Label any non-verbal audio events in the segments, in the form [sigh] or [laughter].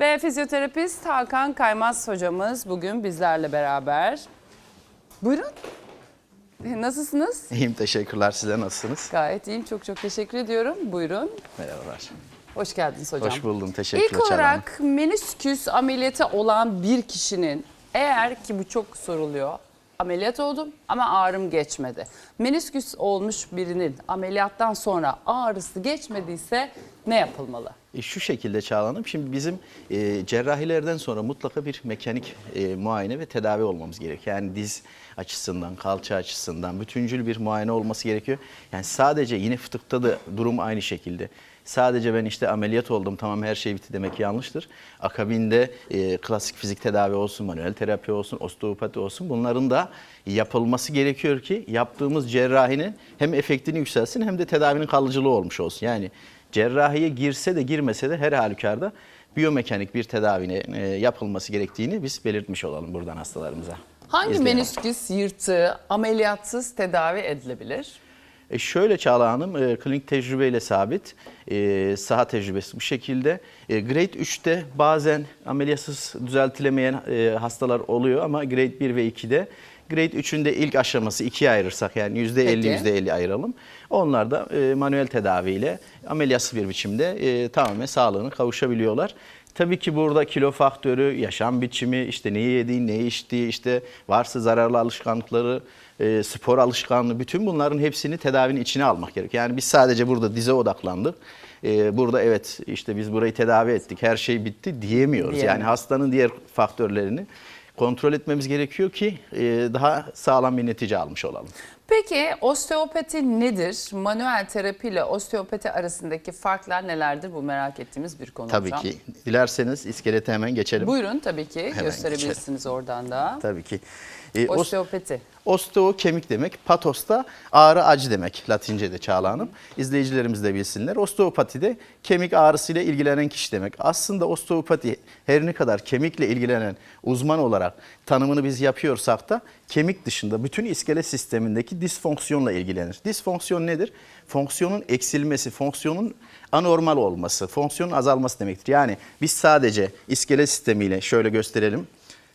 Ve fizyoterapist Hakan Kaymaz hocamız bugün bizlerle beraber. Buyurun. Nasılsınız? İyiyim teşekkürler. Size nasılsınız? Gayet iyiyim. Çok çok teşekkür ediyorum. Buyurun. Merhabalar. Hoş geldiniz hocam. Hoş buldum. Teşekkürler. İlk olarak menisküs ameliyatı olan bir kişinin eğer ki bu çok soruluyor. Ameliyat oldum ama ağrım geçmedi. Menisküs olmuş birinin ameliyattan sonra ağrısı geçmediyse ne yapılmalı? E, şu şekilde Çağlan'ım. Şimdi bizim e, cerrahilerden sonra mutlaka bir mekanik e, muayene ve tedavi olmamız gerekiyor. Yani diz açısından, kalça açısından bütüncül bir muayene olması gerekiyor. Yani sadece yine fıtıkta da durum aynı şekilde. Sadece ben işte ameliyat oldum tamam her şey bitti demek yanlıştır. Akabinde e, klasik fizik tedavi olsun, manuel terapi olsun, osteopati olsun bunların da yapılması gerekiyor ki yaptığımız cerrahinin hem efektini yükselsin hem de tedavinin kalıcılığı olmuş olsun. Yani cerrahiye girse de girmese de her halükarda biyomekanik bir tedavine e, yapılması gerektiğini biz belirtmiş olalım buradan hastalarımıza. Hangi İzleyelim. menisküs yırtığı ameliyatsız tedavi edilebilir? E şöyle Çağla Hanım, e, klinik tecrübeyle sabit, e, saha tecrübesi bu şekilde. E, grade 3'te bazen ameliyatsız düzeltilemeyen e, hastalar oluyor ama grade 1 ve 2'de Grade 3'ün de ilk aşaması ikiye ayırırsak yani %50 Peki. %50 ayıralım. Onlar da e, manuel tedaviyle ameliyatsız bir biçimde e, tamamen sağlığını kavuşabiliyorlar. Tabii ki burada kilo faktörü, yaşam biçimi, işte neyi yediği, neyi içtiği, işte varsa zararlı alışkanlıkları, e, spor alışkanlığı bütün bunların hepsini tedavinin içine almak gerekiyor. Yani biz sadece burada dize odaklandık. E, burada evet işte biz burayı tedavi ettik, her şey bitti diyemiyoruz. Diyemeyiz. Yani hastanın diğer faktörlerini kontrol etmemiz gerekiyor ki daha sağlam bir netice almış olalım. Peki osteopati nedir? Manuel terapi ile osteopati arasındaki farklar nelerdir? Bu merak ettiğimiz bir konu Tabii hocam. ki. Dilerseniz iskelete hemen geçelim. Buyurun tabii ki Hemen gösterebilirsiniz oradan da. Tabii ki. E, os- Osteopati. Osteo kemik demek, patos da ağrı acı demek Latince'de Çağla Hanım. İzleyicilerimiz de bilsinler. Osteopati de kemik ağrısıyla ilgilenen kişi demek. Aslında osteopati her ne kadar kemikle ilgilenen uzman olarak tanımını biz yapıyorsak da kemik dışında bütün iskelet sistemindeki disfonksiyonla ilgilenir. Disfonksiyon nedir? Fonksiyonun eksilmesi, fonksiyonun anormal olması, fonksiyonun azalması demektir. Yani biz sadece iskelet sistemiyle şöyle gösterelim.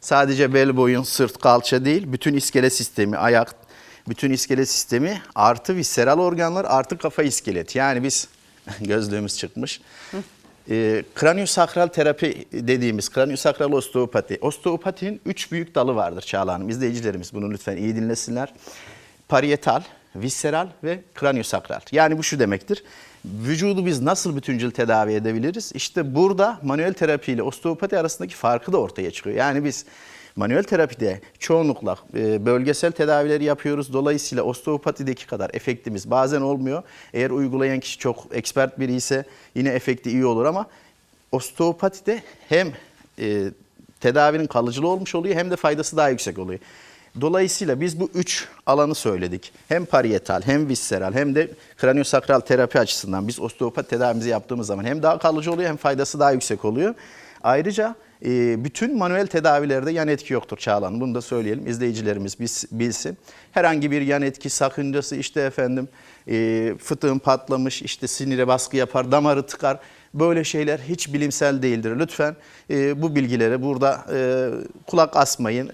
Sadece bel, boyun, sırt, kalça değil, bütün iskelet sistemi, ayak, bütün iskelet sistemi artı visceral organlar artı kafa iskeleti. Yani biz [laughs] gözlüğümüz çıkmış. Ee, kraniosakral terapi dediğimiz kraniosakral osteopati. Osteopatinin üç büyük dalı vardır Çağla Hanım. İzleyicilerimiz bunu lütfen iyi dinlesinler. Parietal, visceral ve kraniosakral. Yani bu şu demektir. Vücudu biz nasıl bütüncül tedavi edebiliriz? İşte burada manuel terapi ile osteopati arasındaki farkı da ortaya çıkıyor. Yani biz manuel terapide çoğunlukla e, bölgesel tedavileri yapıyoruz. Dolayısıyla osteopatideki kadar efektimiz bazen olmuyor. Eğer uygulayan kişi çok expert biri ise yine efekti iyi olur ama osteopatide hem e, tedavinin kalıcılığı olmuş oluyor hem de faydası daha yüksek oluyor. Dolayısıyla biz bu üç alanı söyledik. Hem parietal hem visceral hem de kraniosakral terapi açısından biz osteopat tedavimizi yaptığımız zaman hem daha kalıcı oluyor hem faydası daha yüksek oluyor. Ayrıca e, bütün manuel tedavilerde yan etki yoktur Çağlan. Bunu da söyleyelim izleyicilerimiz bilsin. Herhangi bir yan etki sakıncası işte efendim e, fıtığın patlamış işte sinire baskı yapar damarı tıkar. Böyle şeyler hiç bilimsel değildir. Lütfen e, bu bilgilere burada kulak asmayın.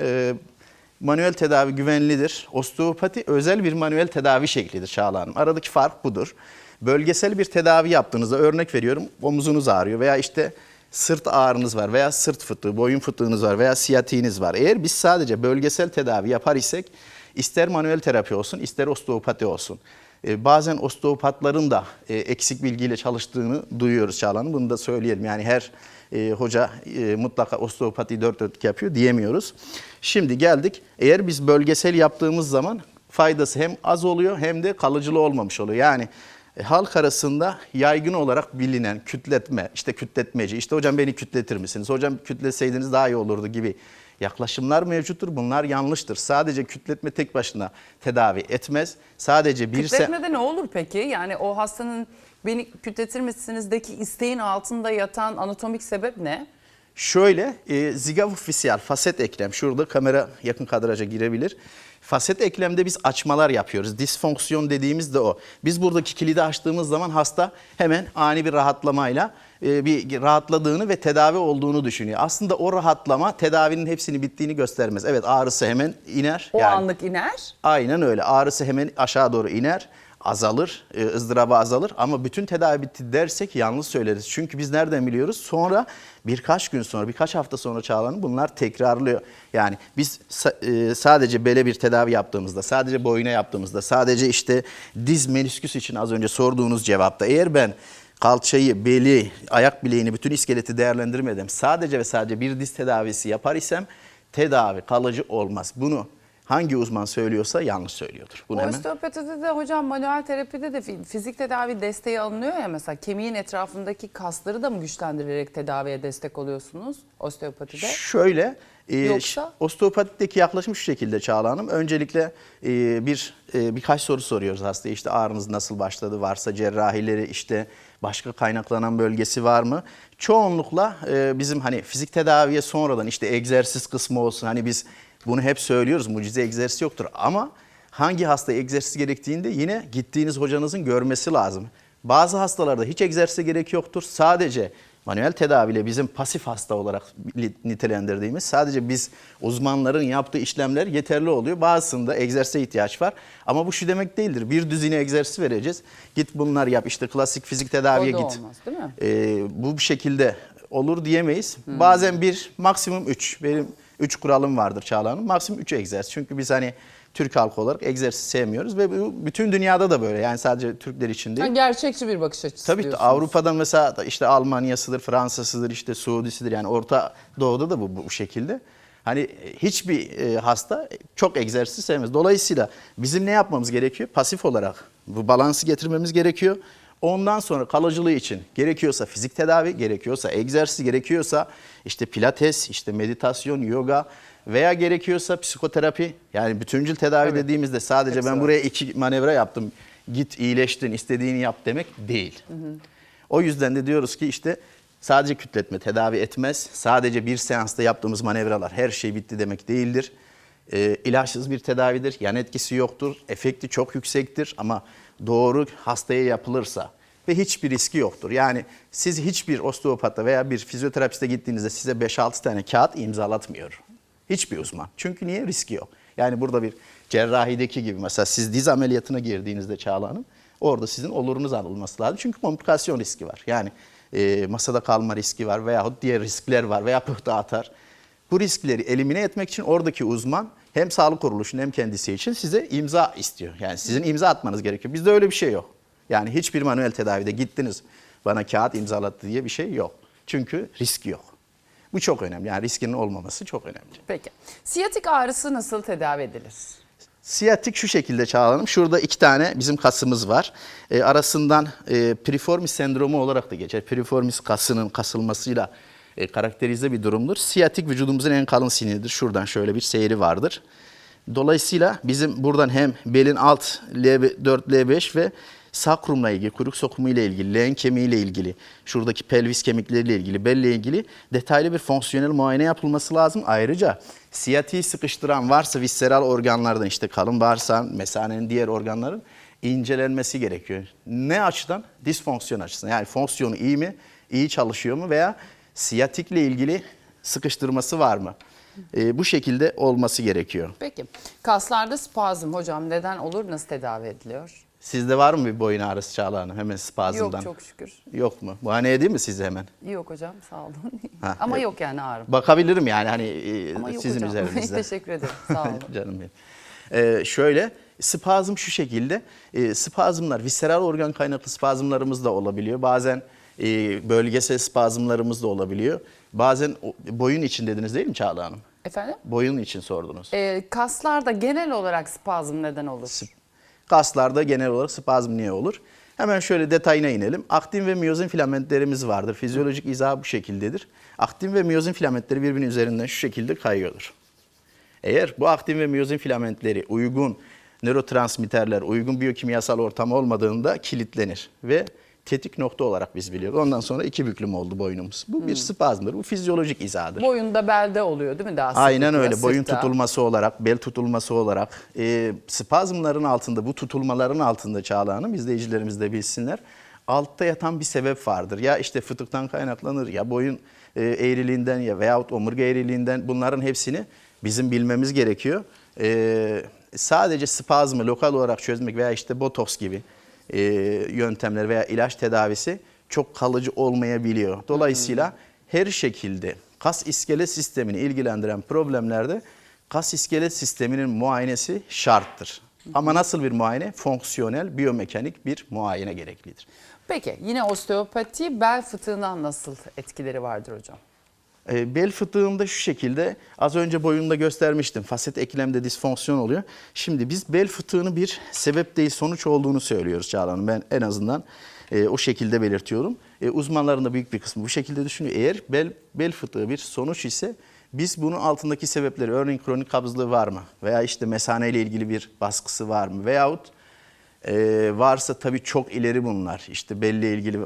Manuel tedavi güvenlidir. Osteopati özel bir manuel tedavi şeklidir Çağla Hanım. Aradaki fark budur. Bölgesel bir tedavi yaptığınızda örnek veriyorum omuzunuz ağrıyor veya işte sırt ağrınız var veya sırt fıtığı, boyun fıtığınız var veya siyatiğiniz var. Eğer biz sadece bölgesel tedavi yapar isek ister manuel terapi olsun ister osteopati olsun. Ee, bazen osteopatların da e, eksik bilgiyle çalıştığını duyuyoruz Çağla Hanım. Bunu da söyleyelim. Yani her e, hoca e, mutlaka osteopati dört dörtlük yapıyor diyemiyoruz. Şimdi geldik. Eğer biz bölgesel yaptığımız zaman faydası hem az oluyor hem de kalıcılığı olmamış oluyor. Yani e, halk arasında yaygın olarak bilinen kütletme, işte kütletmeci, işte hocam beni kütletir misiniz, hocam kütleseydiniz daha iyi olurdu gibi yaklaşımlar mevcuttur. Bunlar yanlıştır. Sadece kütletme tek başına tedavi etmez. Sadece bir Kütletmede ne olur peki? Yani o hastanın beni kütletir misinizdeki isteğin altında yatan anatomik sebep ne? Şöyle e, zigavofisyal faset eklem şurada kamera yakın kadraja girebilir. Faset eklemde biz açmalar yapıyoruz. Disfonksiyon dediğimiz de o. Biz buradaki kilidi açtığımız zaman hasta hemen ani bir rahatlamayla e, bir rahatladığını ve tedavi olduğunu düşünüyor. Aslında o rahatlama tedavinin hepsini bittiğini göstermez. Evet ağrısı hemen iner. O Yani- anlık iner. Aynen öyle. Ağrısı hemen aşağı doğru iner, azalır, e, ızdırabı azalır. Ama bütün tedavi bitti dersek yanlış söyleriz. Çünkü biz nereden biliyoruz? Sonra birkaç gün sonra, birkaç hafta sonra Çağla'nın bunlar tekrarlıyor. Yani biz e, sadece bele bir tedavi yaptığımızda, sadece boyuna yaptığımızda, sadece işte diz menisküs için az önce sorduğunuz cevapta eğer ben kalçayı, beli, ayak bileğini, bütün iskeleti değerlendirmeden sadece ve sadece bir diz tedavisi yapar isem tedavi kalıcı olmaz. Bunu hangi uzman söylüyorsa yanlış söylüyordur. Bunu Osteopatide de hocam manuel terapide de fi- fizik tedavi desteği alınıyor ya mesela kemiğin etrafındaki kasları da mı güçlendirerek tedaviye destek oluyorsunuz osteopatide? şöyle e, Yoksa? osteopatideki yaklaşım şu şekilde Çağla Hanım. Öncelikle e, bir e, birkaç soru soruyoruz hastaya. İşte ağrınız nasıl başladı? Varsa cerrahileri işte başka kaynaklanan bölgesi var mı? Çoğunlukla e, bizim hani fizik tedaviye sonradan işte egzersiz kısmı olsun. Hani biz bunu hep söylüyoruz. Mucize egzersiz yoktur ama hangi hasta egzersiz gerektiğinde yine gittiğiniz hocanızın görmesi lazım. Bazı hastalarda hiç egzersize gerek yoktur. Sadece manuel tedaviyle bizim pasif hasta olarak nitelendirdiğimiz sadece biz uzmanların yaptığı işlemler yeterli oluyor. Bazısında egzersize ihtiyaç var. Ama bu şu demek değildir. Bir düzine egzersiz vereceğiz. Git bunlar yap. İşte klasik fizik tedaviye git. olmaz, değil mi? Ee, bu şekilde olur diyemeyiz. Bazen bir, maksimum üç. Benim üç kuralım vardır Çağla Hanım. Maksimum üç egzersiz. Çünkü biz hani Türk halkı olarak egzersiz sevmiyoruz ve bu bütün dünyada da böyle. Yani sadece Türkler için değil. Yani gerçekçi bir bakış açısı Tabii diyorsunuz. Avrupa'da mesela işte Almanya'sıdır, Fransa'sıdır, işte Suudi'sidir yani Orta Doğu'da da bu, bu şekilde. Hani hiçbir e, hasta çok egzersiz sevmez. Dolayısıyla bizim ne yapmamız gerekiyor? Pasif olarak bu balansı getirmemiz gerekiyor. Ondan sonra kalıcılığı için gerekiyorsa fizik tedavi, gerekiyorsa egzersiz, gerekiyorsa işte pilates, işte meditasyon, yoga veya gerekiyorsa psikoterapi. Yani bütüncül tedavi Evet. dediğimizde sadece Hepsi ben var. buraya iki manevra yaptım. Git iyileştin, istediğini yap demek değil. O yüzden de diyoruz ki işte sadece kütletme tedavi etmez. Sadece bir seansta yaptığımız manevralar her şey bitti demek değildir. Ee, ilaçsız bir tedavidir. Yan etkisi yoktur. Efekti çok yüksektir ama doğru hastaya yapılırsa ve hiçbir riski yoktur. Yani siz hiçbir osteopata veya bir fizyoterapiste gittiğinizde size 5-6 tane kağıt imzalatmıyor. Hiçbir uzman. Çünkü niye? Riski yok. Yani burada bir cerrahideki gibi mesela siz diz ameliyatına girdiğinizde Çağla Hanım orada sizin olurunuz alınması lazım. Çünkü komplikasyon riski var. Yani e, masada kalma riski var veyahut diğer riskler var veya pıhtı atar. Bu riskleri elimine etmek için oradaki uzman hem sağlık kuruluşunun hem kendisi için size imza istiyor. Yani sizin imza atmanız gerekiyor. Bizde öyle bir şey yok. Yani hiçbir manuel tedavide gittiniz bana kağıt imzalattı diye bir şey yok. Çünkü riski yok. Bu çok önemli. Yani riskinin olmaması çok önemli. Peki. Siyatik ağrısı nasıl tedavi edilir? Siyatik şu şekilde çağıralım. Şurada iki tane bizim kasımız var. E, arasından e, piriformis sendromu olarak da geçer. Piriformis kasının kasılmasıyla e, karakterize bir durumdur. Siyatik vücudumuzun en kalın siniridir. Şuradan şöyle bir seyri vardır. Dolayısıyla bizim buradan hem belin alt L4, L5 ve sakrumla ilgili, kuyruk sokumu ile ilgili, leğen kemiği ile ilgili, şuradaki pelvis kemikleriyle ilgili, belle ilgili detaylı bir fonksiyonel muayene yapılması lazım. Ayrıca siyatiği sıkıştıran varsa visceral organlardan işte kalın bağırsağın, mesanenin diğer organların incelenmesi gerekiyor. Ne açıdan? Disfonksiyon açısından. Yani fonksiyonu iyi mi, iyi çalışıyor mu veya siyatikle ilgili sıkıştırması var mı? Ee, bu şekilde olması gerekiyor. Peki. Kaslarda spazm hocam neden olur? Nasıl tedavi ediliyor? Sizde var mı bir boyun ağrısı Çağla Hanım hemen spazmdan? Yok çok şükür. Yok mu? Muayene edeyim mi size hemen? Yok hocam sağ olun. Ha, [laughs] Ama evet. yok yani ağrım. Bakabilirim yani hani e, Ama yok sizin hocam. üzerinizde. [laughs] Teşekkür ederim. Sağ olun. [laughs] Canım benim. Ee, şöyle spazm şu şekilde. E, spazmlar visceral organ kaynaklı spazmlarımız da olabiliyor. Bazen e, bölgesel spazmlarımız da olabiliyor. Bazen boyun için dediniz değil mi Çağla Hanım? Efendim? Boyun için sordunuz. Ee, kaslarda genel olarak spazm neden olur? Kaslarda genel olarak spazm niye olur? Hemen şöyle detayına inelim. Aktin ve miyozin filamentlerimiz vardır. Fizyolojik izahı bu şekildedir. Aktin ve miyozin filamentleri birbirinin üzerinden şu şekilde kayıyordur. Eğer bu aktin ve miyozin filamentleri uygun nörotransmitterler, uygun biyokimyasal ortam olmadığında kilitlenir ve tetik nokta olarak biz biliyoruz. Ondan sonra iki büklüm oldu boynumuz. Bu bir spazmdır. Bu fizyolojik izahdır. Boyunda belde oluyor değil mi daha Aynen sıklıkla, öyle. Boyun sırtta? tutulması olarak, bel tutulması olarak, e, spazmların altında, bu tutulmaların altında Çağla Hanım, izleyicilerimiz de bilsinler. Altta yatan bir sebep vardır. Ya işte fıtıktan kaynaklanır, ya boyun e, eğriliğinden ya veyahut omurga eğriliğinden bunların hepsini bizim bilmemiz gerekiyor. E, sadece spazmı lokal olarak çözmek veya işte botoks gibi e, yöntemler veya ilaç tedavisi çok kalıcı olmayabiliyor. Dolayısıyla her şekilde kas iskelet sistemini ilgilendiren problemlerde kas iskelet sisteminin muayenesi şarttır. Ama nasıl bir muayene? Fonksiyonel, biyomekanik bir muayene gereklidir. Peki yine osteopati bel fıtığından nasıl etkileri vardır hocam? E, bel fıtığında şu şekilde az önce boyunda göstermiştim. Faset eklemde disfonksiyon oluyor. Şimdi biz bel fıtığını bir sebep değil sonuç olduğunu söylüyoruz Çağla Hanım. Ben en azından e, o şekilde belirtiyorum. E, uzmanların da büyük bir kısmı bu şekilde düşünüyor. Eğer bel, bel fıtığı bir sonuç ise biz bunun altındaki sebepleri örneğin kronik kabızlığı var mı? Veya işte mesane ile ilgili bir baskısı var mı? Veyahut ee, varsa tabii çok ileri bunlar. İşte belli ilgili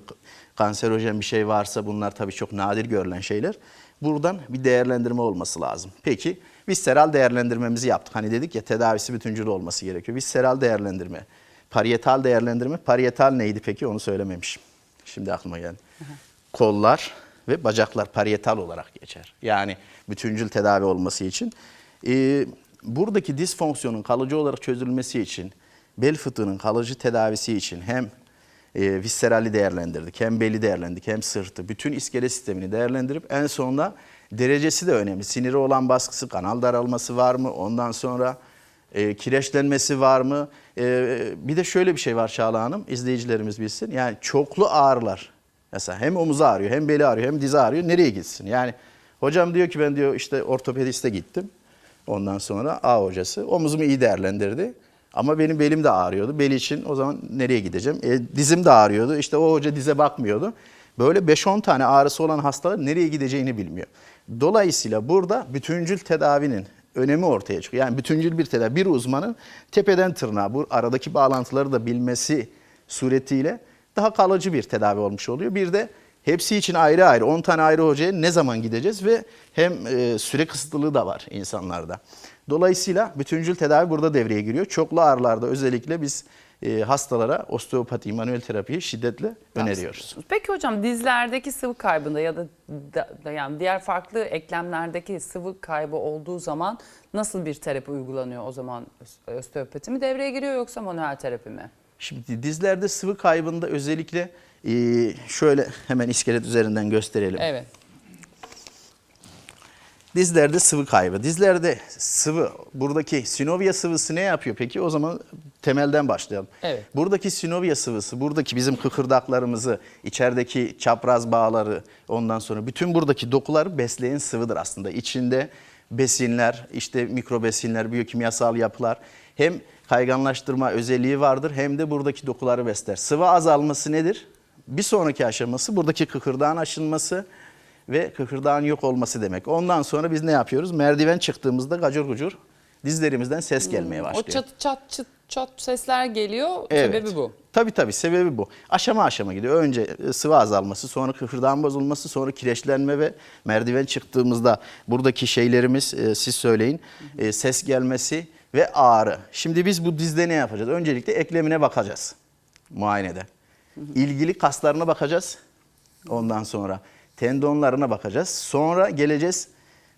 kanserojen bir şey varsa bunlar tabii çok nadir görülen şeyler. Buradan bir değerlendirme olması lazım. Peki visceral değerlendirmemizi yaptık. Hani dedik ya tedavisi bütüncül olması gerekiyor. Visceral değerlendirme, parietal değerlendirme. Parietal neydi peki onu söylememişim. Şimdi aklıma geldi. Kollar ve bacaklar parietal olarak geçer. Yani bütüncül tedavi olması için. Ee, buradaki disfonksiyonun kalıcı olarak çözülmesi için bel fıtığının kalıcı tedavisi için hem e, viscerali değerlendirdik, hem beli değerlendirdik, hem sırtı, bütün iskelet sistemini değerlendirip en sonunda derecesi de önemli. Siniri olan baskısı, kanal daralması var mı? Ondan sonra e, kireçlenmesi var mı? E, bir de şöyle bir şey var Çağla Hanım, izleyicilerimiz bilsin. Yani çoklu ağrılar. Mesela hem omuzu ağrıyor, hem beli ağrıyor, hem dizi ağrıyor. Nereye gitsin? Yani hocam diyor ki ben diyor işte ortopediste gittim. Ondan sonra A hocası omuzumu iyi değerlendirdi. Ama benim belim de ağrıyordu. Bel için o zaman nereye gideceğim? E, dizim de ağrıyordu. İşte o hoca dize bakmıyordu. Böyle 5-10 tane ağrısı olan hastalar nereye gideceğini bilmiyor. Dolayısıyla burada bütüncül tedavinin önemi ortaya çıkıyor. Yani bütüncül bir tedavi. Bir uzmanın tepeden tırnağa bu aradaki bağlantıları da bilmesi suretiyle daha kalıcı bir tedavi olmuş oluyor. Bir de hepsi için ayrı ayrı 10 tane ayrı hocaya ne zaman gideceğiz ve hem e, süre kısıtlılığı da var insanlarda. Dolayısıyla bütüncül tedavi burada devreye giriyor. Çoklu ağrılarda özellikle biz e, hastalara osteopati, manuel terapiyi şiddetle öneriyoruz. Peki hocam dizlerdeki sıvı kaybında ya da, da- yani diğer farklı eklemlerdeki sıvı kaybı olduğu zaman nasıl bir terapi uygulanıyor o zaman osteopati mi devreye giriyor yoksa manuel terapi mi? Şimdi dizlerde sıvı kaybında özellikle e, şöyle hemen iskelet üzerinden gösterelim. Evet. Dizlerde sıvı kaybı. Dizlerde sıvı, buradaki sinovya sıvısı ne yapıyor peki? O zaman temelden başlayalım. Evet. Buradaki sinovya sıvısı, buradaki bizim kıkırdaklarımızı, içerideki çapraz bağları, ondan sonra bütün buradaki dokuları besleyen sıvıdır aslında. İçinde besinler, işte mikrobesinler, biyokimyasal yapılar hem kayganlaştırma özelliği vardır hem de buradaki dokuları besler. Sıvı azalması nedir? Bir sonraki aşaması buradaki kıkırdağın aşınması ve kıkırdağın yok olması demek. Ondan sonra biz ne yapıyoruz? Merdiven çıktığımızda gacur gucur dizlerimizden ses gelmeye O başlıyor. çat çat çat çat sesler geliyor. Evet. Sebebi bu. Tabii tabii sebebi bu. Aşama aşama gidiyor. Önce e, sıvı azalması, sonra kıkırdağın bozulması, sonra kireçlenme ve merdiven çıktığımızda buradaki şeylerimiz e, siz söyleyin. e, ses gelmesi ve ağrı. Şimdi biz bu dizde ne yapacağız? Öncelikle eklemine bakacağız muayenede. İlgili kaslarına bakacağız. Ondan sonra tendonlarına bakacağız. Sonra geleceğiz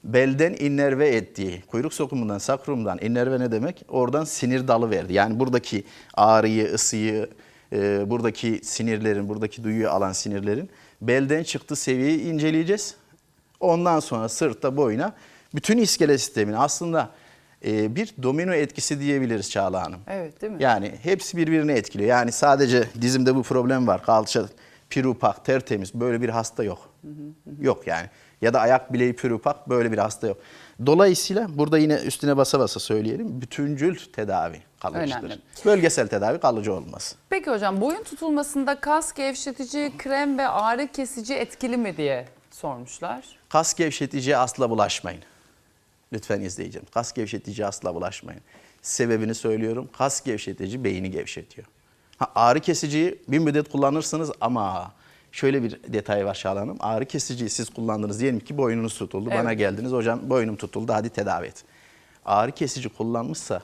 belden innerve ettiği, kuyruk sokumundan, sakrumdan innerve ne demek? Oradan sinir dalı verdi. Yani buradaki ağrıyı, ısıyı, e, buradaki sinirlerin, buradaki duyuyu alan sinirlerin belden çıktığı seviyeyi inceleyeceğiz. Ondan sonra sırtta, boyuna bütün iskelet sistemini aslında e, bir domino etkisi diyebiliriz Çağla Hanım. Evet değil mi? Yani hepsi birbirini etkiliyor. Yani sadece dizimde bu problem var. Kalça pirupak, tertemiz böyle bir hasta yok. Yok yani. Ya da ayak bileği pirupak böyle bir hasta yok. Dolayısıyla burada yine üstüne basa basa söyleyelim. Bütüncül tedavi kalıcıdır. Önemli. Bölgesel tedavi kalıcı olmaz. Peki hocam boyun tutulmasında kas gevşetici, krem ve ağrı kesici etkili mi diye sormuşlar. Kas gevşeticiye asla bulaşmayın. Lütfen izleyeceğim. Kas gevşeticiye asla bulaşmayın. Sebebini söylüyorum. Kas gevşetici beyni gevşetiyor. Ha, ağrı kesiciyi bir müddet kullanırsınız ama şöyle bir detay var Şahla Hanım. Ağrı kesiciyi siz kullandınız. Diyelim ki boynunuz tutuldu. Bana Evet. geldiniz. Hocam boynum tutuldu hadi tedavi et. Ağrı kesici kullanmışsa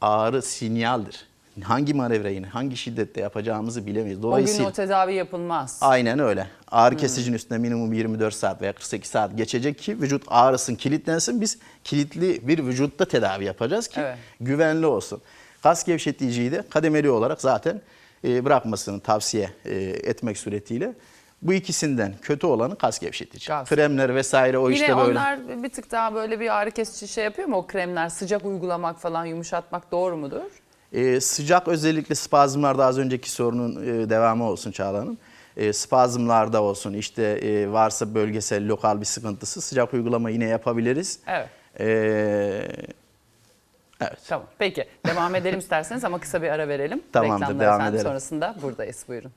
ağrı sinyaldir. Hangi manevrayı, hangi şiddette yapacağımızı bilemeyiz. O gün Dolayısıyla o tedavi yapılmaz. Aynen öyle. Ağrı kesicinin üstüne minimum 24 saat veya 48 saat geçecek ki vücut ağrısın, kilitlensin. Biz kilitli bir vücutta tedavi yapacağız ki Evet. güvenli olsun. Kas gevşeticiyi de kademeli olarak zaten bırakmasını tavsiye e, etmek suretiyle bu ikisinden kötü olanı kas gevşetici. Kas. Kremler vesaire o Yine işte böyle. onlar bir tık daha böyle bir ağrı kesici şey yapıyor mu o kremler? Sıcak uygulamak falan yumuşatmak doğru mudur? Ee, sıcak özellikle spazmlarda az önceki sorunun e, devamı olsun Çağla Hanım. Ee, spazmlarda olsun işte e, varsa bölgesel lokal bir sıkıntısı sıcak uygulama yine yapabiliriz. Evet. Ee, evet. Tamam. Peki. Devam edelim isterseniz ama kısa bir ara verelim. Tamamdır, Reklamlara devam edelim. Sonrasında buradayız. Buyurun.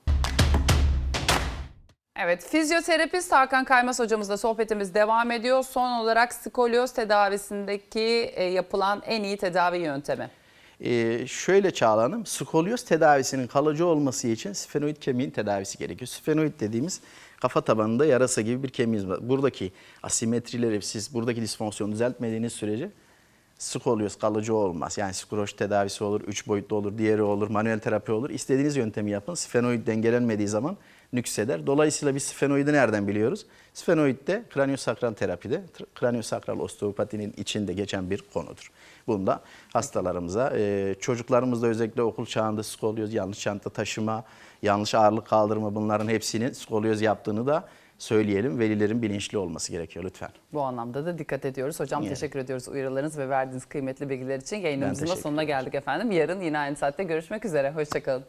Evet, fizyoterapist Hakan Kaymaz hocamızla sohbetimiz devam ediyor. Son olarak skolyoz tedavisindeki e, yapılan en iyi tedavi yöntemi. Ee, şöyle Çağla Hanım, skolyoz tedavisinin kalıcı olması için sfenoid kemiğin tedavisi gerekiyor. Sfenoid dediğimiz kafa tabanında yarasa gibi bir kemiğimiz var. Buradaki asimetrileri siz buradaki disfonksiyonu düzeltmediğiniz sürece skolyoz kalıcı olmaz. Yani skroş tedavisi olur, üç boyutlu olur, diğeri olur, manuel terapi olur. İstediğiniz yöntemi yapın. Sfenoid dengelenmediği zaman nükseder. Dolayısıyla biz sfenoidi nereden biliyoruz? Sfenoid de kraniosakral terapide, kraniosakral osteopatinin içinde geçen bir konudur. Bunda hastalarımıza, e, çocuklarımızda özellikle okul çağında skolyoz, yanlış çanta taşıma, yanlış ağırlık kaldırma bunların hepsinin skolyoz yaptığını da söyleyelim. Velilerin bilinçli olması gerekiyor lütfen. Bu anlamda da dikkat ediyoruz. Hocam Yani. teşekkür ediyoruz uyarılarınız ve verdiğiniz kıymetli bilgiler için. Yayınımızın da sonuna geldik efendim. Yarın yine aynı saatte görüşmek üzere. Hoşçakalın.